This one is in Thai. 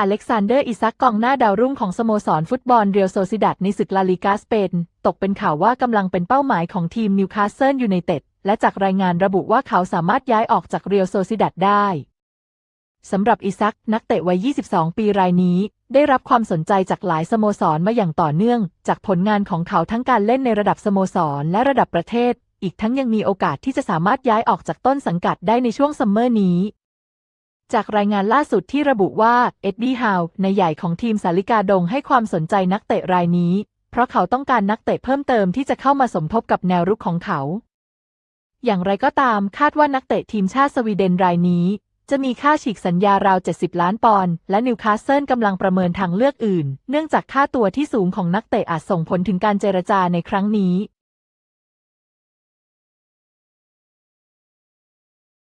อเล็กซานเดอร์อิซักกองหน้าดาวรุ่งของสโมสรฟุตบอลเรียลโซซิดัดในศึกลาลิกาสเปน ตกเป็นข่าวว่ากำลังเป็นเป้าหมายของทีมนิวคาสเซิลยูไนเต็ด และจากรายงานระบุว่าเขาสามารถย้ายออกจากเรียลโซซิดัดได้สำหรับอิซักนักเตะวัย 22 ปีรายนี้ ได้รับความสนใจจากหลายสโมสรมาอย่างต่อเนื่อง จากผลงานของเขาทั้งการเล่นในระดับสโมสรและระดับประเทศ อีกทั้งยังมีโอกาสที่จะสามารถย้ายออกจากต้นสังกัดได้ในช่วงซัมเมอร์นี้ จากรายงานล่าสุดที่ระบุว่า เอ็ดดี้ฮาวในายใหญ่ของทีมสาลิกาดงให้ความสนใจนักเตะรายนี้ เพราะเขาต้องการนักเตะเพิ่มเติมที่จะเข้ามาสมทบกับแนวรุกของเขา อย่างไรก็ตามคาดว่านักเตะทีมชาติสวีเดนรายนี้ จะมีค่าฉีกสัญญาราว 70 ล้านปอนด์และนิวคาสเซิลกำลังประเมินทางเลือกอื่น เนื่องจากค่าตัวที่สูงของนักเตะอาจส่งผลถึงการเจรจาในครั้งนี้